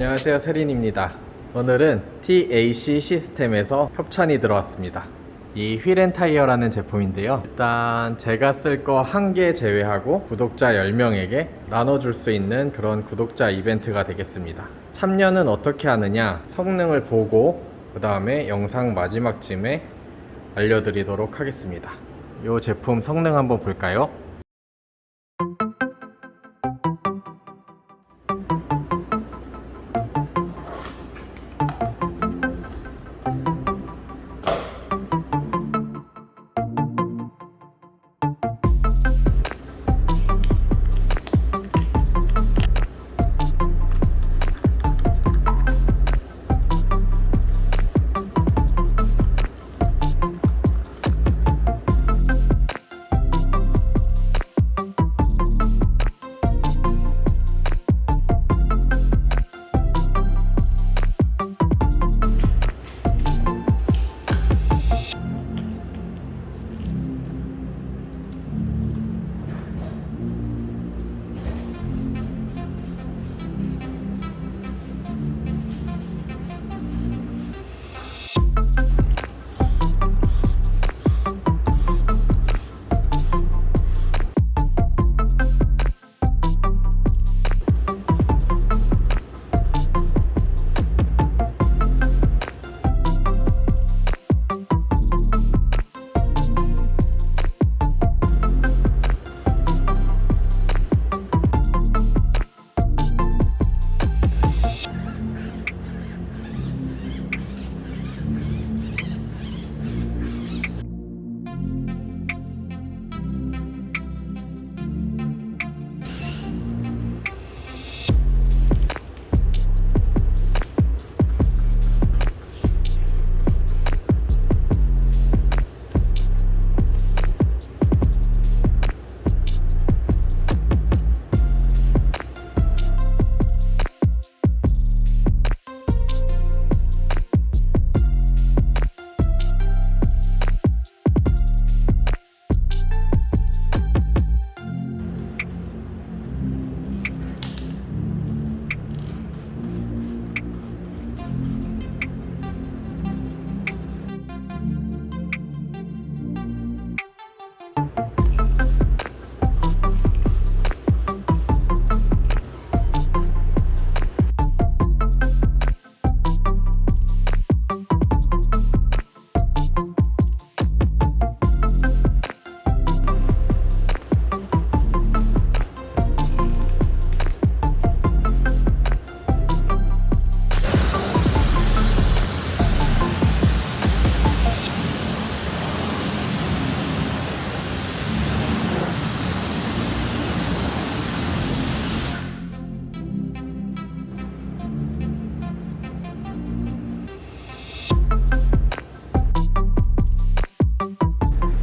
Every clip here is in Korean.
안녕하세요 세린입니다. 오늘은 TAC 시스템에서 협찬이 들어왔습니다. 이 휠앤타이어라는 제품인데요. 일단 제가 쓸 거 한 개 제외하고 구독자 10명에게 나눠줄 수 있는 그런 구독자 이벤트가 되겠습니다. 참여는 어떻게 하느냐 성능을 보고 그 다음에 영상 마지막쯤에 알려드리도록 하겠습니다. 이 제품 성능 한번 볼까요?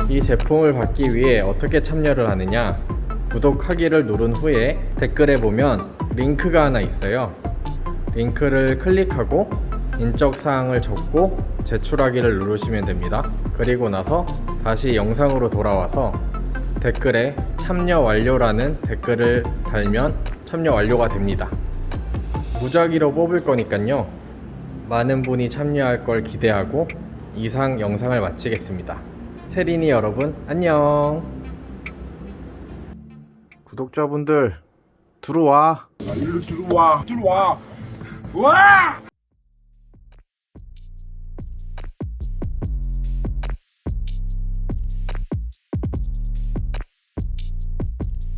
이 제품을 받기 위해 어떻게 참여를 하느냐? 구독하기를 누른 후에 댓글에 보면 링크가 하나 있어요. 링크를 클릭하고 인적 사항을 적고 제출하기를 누르시면 됩니다. 그리고 나서 다시 영상으로 돌아와서 댓글에 참여 완료라는 댓글을 달면 참여 완료가 됩니다. 무작위로 뽑을 거니깐요. 많은 분이 참여할 걸 기대하고 이상 영상을 마치겠습니다. 세린이 여러분 안녕. 구독자분들 들어와. 일로 들어와 들어와 와